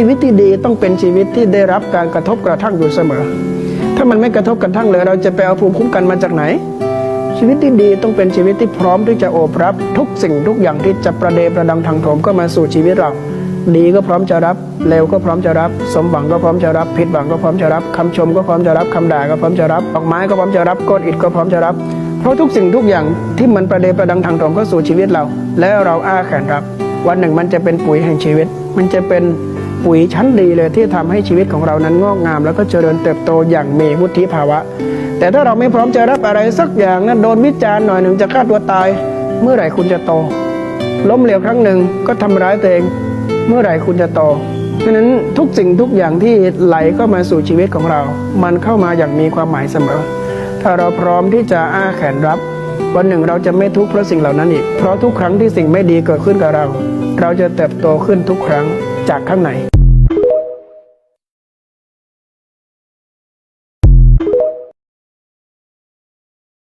ชีวิตที่ดีต้องเป็นชีวิตที่ได้รับการกระทบกระทั่งอยู่เสมอ ถ้ามันไม่กระทบกระทั่งเลย เราจะไปเอาภูมิคุ้มกันมาจากไหน ชีวิตที่ดีต้องเป็นชีวิตที่พร้อมที่จะโอบรับ ทุกสิ่งทุกอย่างที่จะประเดประดังทางโถมก็มาสู่ชีวิตเรา ดีก็พร้อมจะรับเลวก็พร้อมจะรับ สมหวังก็พร้อมจะรับผิดหวังก็พร้อมจะรับคำชมก็พร้อมจะรับคำด่าก็พร้อมจะรับดอกไม้ก็พร้อมจะรับก้อนอิฐก็พร้อมจะรับ เพราะทุกสิ่งทุกอย่างที่มันประเดประดังทางโถมก็สู่ชีวิตเรา แล้วเราอ้าแขนรับ วันหนึ่งมันจะเป็นปุ๋ยแห่งชีวิต มันจะเป็น ปุ๋ยชั้นดีเลยที่ทำให้ชีวิตของเรานั้นงอกงาม แล้วก็เจริญเติบโตอย่างมีวุฒิภาวะ แต่ถ้าเราไม่พร้อมจะรับอะไรสักอย่างนั้นโดนวิจารณ์หน่อยหนึ่งจะฆ่าตัวตาย เมื่อไหร่คุณจะโต ล้มเหลวครั้งหนึ่งก็ทำร้ายตัวเอง เมื่อไหร่คุณจะโตฉะนั้นทุกสิ่งทุกอย่างที่ไหลเข้ามาสู่ชีวิตของเรา มันเข้ามาอย่างมีความหมายเสมอ ถ้าเราพร้อมที่จะอ้าแขนรับวันหนึ่งเราจะไม่ทุกข์เพราะสิ่งเหล่านั้นอีก เพราะทุกครั้งที่สิ่งไม่ดีเกิดขึ้นกับเรา เราจะเติบโตขึ้นทุกครั้ง จากข้างใน